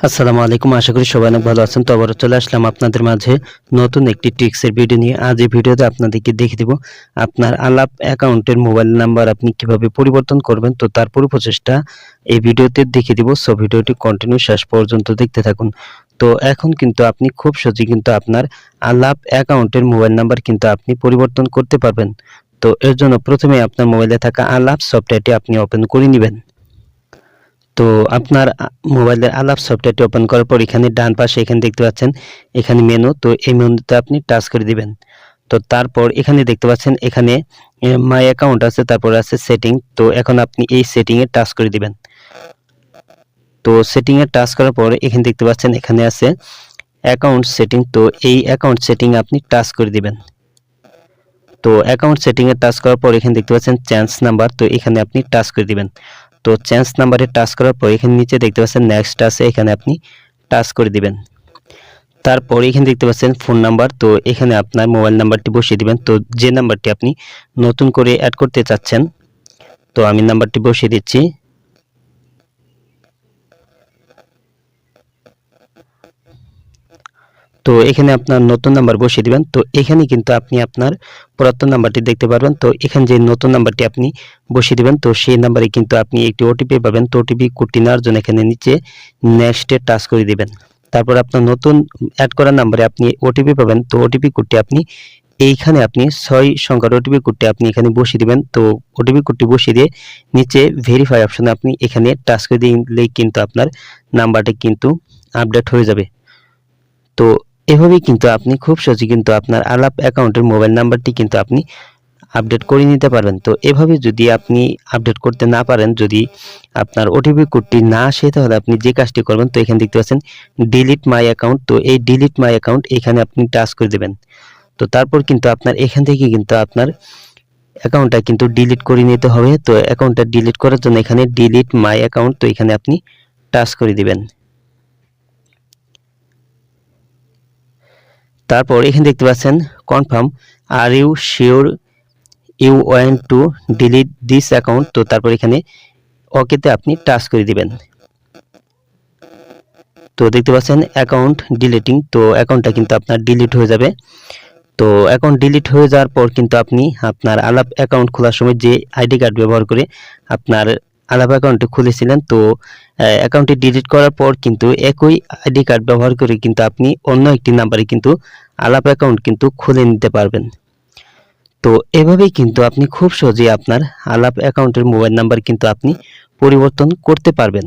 আসসালামু আলাইকুম, আশা করি সবাই অনেক ভালো আছেন। তো আবারও চলে আসলাম আপনাদের মাঝে নতুন একটি ট্রিক্সের ভিডিও নিয়ে। আজ এই ভিডিওতে আপনাদেরকে দেখিয়ে দেব আপনার আলাপ অ্যাকাউন্টের মোবাইল নাম্বার আপনি কীভাবে পরিবর্তন করবেন। তো তার পুরো প্রচেষ্টা এই ভিডিওতে দেখিয়ে দিব। সো ভিডিওটি কন্টিনিউ শেষ পর্যন্ত দেখতে থাকুন। তো এখন কিন্তু আপনি খুব সহজেই কিন্তু আপনার আলাপ অ্যাকাউন্টের মোবাইল নাম্বার কিন্তু আপনি পরিবর্তন করতে পারবেন। তো এর জন্য প্রথমে আপনার মোবাইলে থাকা আলাপ সফটওয়্যারটি আপনি ওপেন করে নেবেন। তো আপনার মোবাইলের আলাপ সফটওয়্যারটি ওপেন করার পর এখানে ডান পাশে এখানে দেখতে পাচ্ছেন, এখানে মেনু তো এই মেনুতে আপনি টাচ করে দিবেন। তো তারপর এখানে দেখতে পাচ্ছেন, এখানে মাই অ্যাকাউন্ট আছে, তারপর আছে সেটিং তো এখন আপনি এই সেটিংয়ে টাচ করে দিবেন। তো সেটিংয়ে টাচ করার পর এখানে দেখতে পাচ্ছেন, এখানে আছে অ্যাকাউন্ট সেটিং তো এই অ্যাকাউন্ট সেটিং আপনি টাচ করে দিবেন। তো অ্যাকাউন্ট সেটিংয়ে টাচ করার পর এখানে দেখতে পাচ্ছেন চেঞ্জ নাম্বার তো এখানে আপনি টাচ করে দিবেন। তো চেঞ্জ নাম্বারে টাচ করার পর এখানে নিচে দেখতে পাচ্ছেন নেক্সট আছে, এখানে আপনি টাচ করে দিবেন। তারপর এখানে দেখতে পাচ্ছেন ফোন নাম্বার তো এখানে আপনার মোবাইল নাম্বারটি বসিয়ে দিবেন। তো যে নাম্বারটি আপনি নতুন করে অ্যাড করতে চাচ্ছেন, তো আমি নাম্বারটি বসিয়ে দিচ্ছি। তো এখানে আপনার নতুন নাম্বার বসিয়ে দিবেন। তো এখানে কিন্তু আপনি আপনার পুরাতন নাম্বারটি দেখতে পারবেন। তো এখানে যে নতুন নাম্বারটি আপনি বসিয়ে দিবেন, তো সেই নাম্বারে কিন্তু আপনি একটি ওটিপি পাবেন। তো ওটিপি কোডটি নেওয়ার জন্য এখানে নিচে নেক্সটে টাচ করে দিবেন। তারপর আপনার নতুন অ্যাড করা নাম্বারে আপনি ওটিপি পাবেন। তো ওটিপি কোডটি আপনি এইখানে আপনি ছয় সংখ্যার ওটিপি কোডটি আপনি এখানে বসিয়ে দিবেন। তো ওটিপি কোডটি বসিয়ে দিয়ে নিচে ভেরিফাই অপশনে আপনি এখানে টাচ করে দিলেই কিন্তু আপনার নাম্বারটি কিন্তু আপডেট হয়ে যাবে। তো এভাবেই কিন্তু আপনি খুব সহজে কিন্তু আপনার আলাপ অ্যাকাউন্টের মোবাইল নাম্বারটি কিন্তু আপনি আপডেট করে নিতে পারবেন। তো এভাবে যদি আপনি আপডেট করতে না পারেন, যদি আপনার ওটিপি কোডটি না আসে, তাহলে আপনি যে কাজটি করবেন, তো এখানে দেখতে পাচ্ছেন ডিলিট মাই অ্যাকাউন্ট তো এই ডিলিট মাই অ্যাকাউন্ট এখানে আপনি টাচ করে দেবেন। তো তারপর কিন্তু আপনার এখান থেকে কিন্তু আপনার অ্যাকাউন্টটা কিন্তু ডিলিট করে নিতে হবে। তো অ্যাকাউন্টটা ডিলিট করার জন্য এখানে ডিলিট মাই অ্যাকাউন্ট তো এখানে আপনি টাচ করে দিবেন। তারপর এখানে দেখতে পাচ্ছেন confirm are you sure you want to delete this account তো তারপর এখানে ওকেতে আপনি টাচ করে দিবেন। তো দেখতে পাচ্ছেন অ্যাকাউন্ট ডিলিটিং তো অ্যাকাউন্টটা কিন্তু আপনার ডিলিট হয়ে যাবে। তো অ্যাকাউন্ট ডিলিট হয়ে যাওয়ার পর কিন্তু আপনি আপনার আলাপ অ্যাকাউন্ট খোলার সময় যে আইডি কার্ড ব্যবহার করে আপনার আলাপ অ্যাকাউন্টে খুলেছিলেন। তো অ্যাকাউন্টটি ডিলিট করার পর কিন্তু একই আইডি কার্ড ব্যবহার করে কিন্তু আপনি অন্য একটি নাম্বারে কিন্তু আলাপ অ্যাকাউন্ট কিন্তু খুলে নিতে পারবেন। তো, এভাবেই কিন্তু আপনি খুব সহজেই আপনার আলাপ অ্যাকাউন্টের মোবাইল নাম্বার কিন্তু আপনি পরিবর্তন করতে পারবেন।